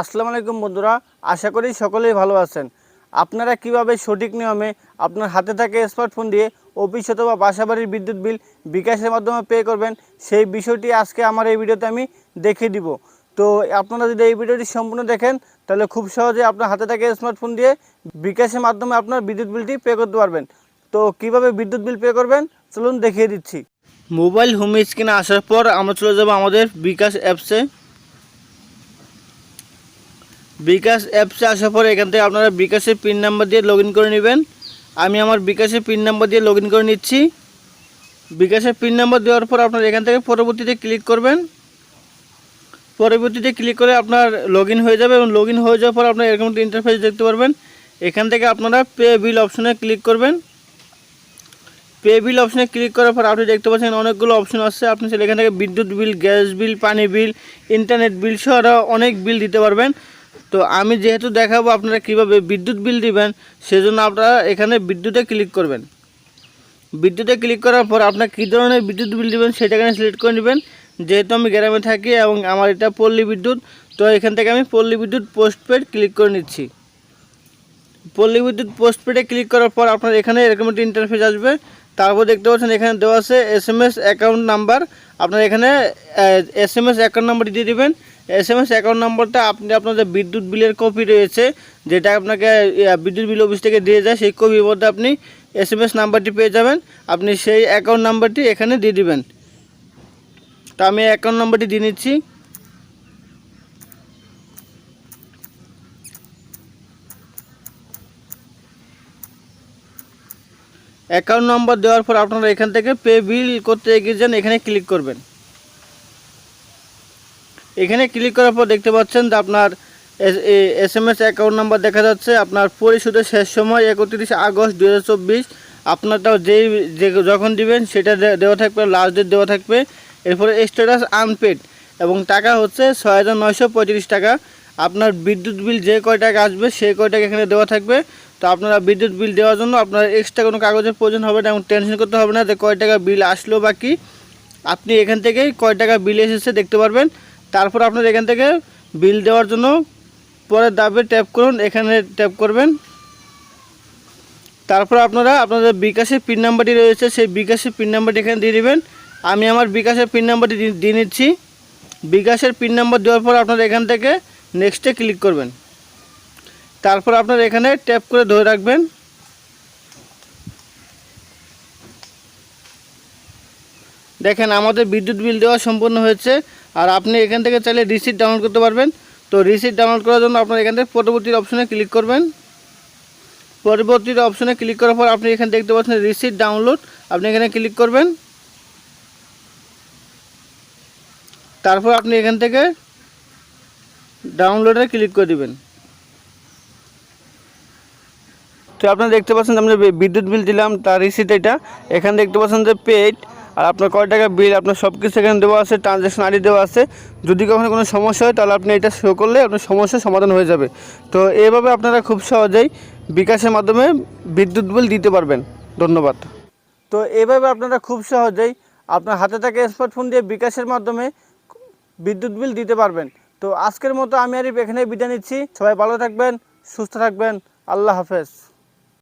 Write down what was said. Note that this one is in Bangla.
আসসালামু আলাইকুম বন্ধুরা, আশা করি সকলেই ভালো আছেন। আপনারা কীভাবে সঠিক নিয়মে আপনার হাতে থাকে স্মার্টফোন দিয়ে অফিস অথবা বাসাবাড়ির বিদ্যুৎ বিল বিকাশের মাধ্যমে পে করবেন, সেই বিষয়টি আজকে আমার এই ভিডিওতে আমি দেখিয়ে দিব। তো আপনারা যদি এই ভিডিওটি সম্পূর্ণ দেখেন, তাহলে খুব সহজে আপনার হাতে থাকে স্মার্টফোন দিয়ে বিকাশের মাধ্যমে আপনার বিদ্যুৎ বিলটি পে করতে পারবেন। তো কীভাবে বিদ্যুৎ বিল পে করবেন, চলুন দেখিয়ে দিচ্ছি। মোবাইল হোম স্ক্রিনে আসার পর আমরা চলে যাব আমাদের বিকাশ অ্যাপসে বিকাশ অ্যাপসে আসার পরে এখান থেকে আপনারা বিকাশের পিন নাম্বার দিয়ে লগ করে নেবেন। আমি আমার বিকাশের পিন নাম্বার দিয়ে লগ করে নিচ্ছি। বিকাশের পিন নাম্বার দেওয়ার পর আপনারা এখান থেকে পরবর্তীতে ক্লিক করবেন। পরবর্তীতে ক্লিক করে আপনার লগ হয়ে যাবে এবং লগ হয়ে যাওয়ার পর আপনার এরকম ইন্টারফেস দেখতে পারবেন। এখান থেকে আপনারা পে বিল অপশনে ক্লিক করবেন। পে বিল অপশনে ক্লিক করার পর আপনি দেখতে পাচ্ছেন অনেকগুলো অপশন আছে। আপনি এখান থেকে বিদ্যুৎ বিল গ্যাস বিল পানি বিল ইন্টারনেট বিল সহ অনেক বিল দিতে পারবেন। তো আমি যেহেতু দেখাবো আপনারা কীভাবে বিদ্যুৎ বিল দিবেন, সেজন্য আপনারা এখানে বিদ্যুতে ক্লিক করবেন। বিদ্যুতে ক্লিক করার পর আপনার কী ধরনের বিদ্যুৎ বিল দিবেন সেটা এখানে সিলেক্ট করে নেবেন। যেহেতু আমি গ্রামে থাকি এবং আমার এটা পল্লী বিদ্যুৎ, তো এখান থেকে আমি পল্লী বিদ্যুৎ পোস্টপেড ক্লিক করে নিচ্ছি। পল্লী বিদ্যুৎ পোস্টপেডে ক্লিক করার পর আপনার এখানে এরকম একটা ইন্টারফেস আসবে। তারপর দেখতে পাচ্ছেন এখানে দেওয়া আছে S M S account number আপনার এখানে S M S account number দিয়ে দেবেন। এস এম এস অ্যাকাউন্ট নাম্বারটা আপনি আপনাদের বিদ্যুৎ বিলের কপি রয়েছে, যেটা আপনাকে বিদ্যুৎ বিল অফিস থেকে দিয়ে যায়, সেই কপির মধ্যে আপনি এস এম এস নাম্বারটি পেয়ে যাবেন। আপনি সেই অ্যাকাউন্ট নাম্বারটি এখানে দিয়ে দিবেন। তো আমি অ্যাকাউন্ট নাম্বারটি দিয়ে নিচ্ছি। অ্যাকাউন্ট নম্বর দেওয়ার পর আপনারা এখান থেকে পে বিল করতে এগিয়ে যান এখানে ক্লিক করবেন। এখানে ক্লিক করার পর দেখতে পাচ্ছেন যে আপনার S M S account number দেখা যাচ্ছে। আপনার পরিশোধের শেষ সময় একত্রিশ আগস্ট দু হাজার চব্বিশ। আপনারটাও যেই যখন দিবেন সেটা দেওয়া থাকবে লাস্ট ডেট দেওয়া থাকবে। এরপরে স্ট্যাটাস আনপেড এবং টাকা হচ্ছে ছয় হাজার নয়শো পঁয়ত্রিশ টাকা। আপনার বিদ্যুৎ বিল যে কয় টাকা আসবে সেই কয় টাকা এখানে দেওয়া থাকবে। তো আপনারা বিদ্যুৎ বিল দেওয়ার জন্য আপনার এক্সট্রা কোনো কাগজের প্রয়োজন হবে না এবং টেনশন করতে হবে না যে কয় টাকা বিল আসলো বা কি। আপনি এখান থেকেই কয় টাকা বিল এসেছে দেখতে পারবেন। তারপর আপনার এখান থেকে বিল দেওয়ার জন্য পরের দাবে ট্যাপ করুন, এখানে ট্যাপ করবেন। তারপর আপনারা আপনাদের বিকাশের পিন নাম্বারটি রয়েছে, সেই বিকাশের পিন নাম্বারটি এখানে দিয়ে দেবেন। আমি আমার বিকাশের পিন নাম্বারটি দিয়ে নিচ্ছি। বিকাশের পিন নাম্বার দেওয়ার পর আপনারা এখান থেকে নেক্সটে ক্লিক করবেন। তারপর আপনারা এখানে ট্যাপ করে ধরে রাখবেন। দেখেন, আমাদের বিদ্যুৎ বিল দেওয়া সম্পূর্ণ হয়েছে, আর আপনি এখান থেকে চাইলে রিসিট ডাউনলোড করতে পারবেন। তো রিসিট ডাউনলোড করার জন্য আপনার এখান থেকে পরবর্তী অপশনে ক্লিক করবেন। পরবর্তী অপশনে ক্লিক করার পর আপনি এখানে দেখতে পাচ্ছেন রিসিট ডাউনলোড আপনি এখানে ক্লিক করবেন। তারপর আপনি এখান থেকে ডাউনলোডে ক্লিক করে দিবেন। তো আপনারা দেখতে পাচ্ছেন আমরা বিদ্যুৎ বিল দিলাম, তার রিসিট এটা। এখানে দেখতে পাচ্ছেন যে পেড আর আপনার কয় টাকা বিল আপনার সব কিছু এখানে দেওয়া আছে ট্রানজ্যাকশন আইডি দেওয়া আছে। যদি কখনো কোনো সমস্যা হয়, তাহলে আপনি এটা শো করলে আপনার সমস্যার সমাধান হয়ে যাবে। তো এইভাবে আপনারা খুব সহজেই বিকাশের মাধ্যমে বিদ্যুৎ বিল দিতে পারবেন। ধন্যবাদ। তো এইভাবে আপনারা খুব সহজেই আপনার হাতে থাকা স্মার্টফোন দিয়ে বিকাশের মাধ্যমে বিদ্যুৎ বিল দিতে পারবেন। তো আজকের মতো আমি আরিফ এখানে বিদায় নিচ্ছি। সবাই ভালো থাকবেন, সুস্থ থাকবেন। আল্লাহ হাফেজ।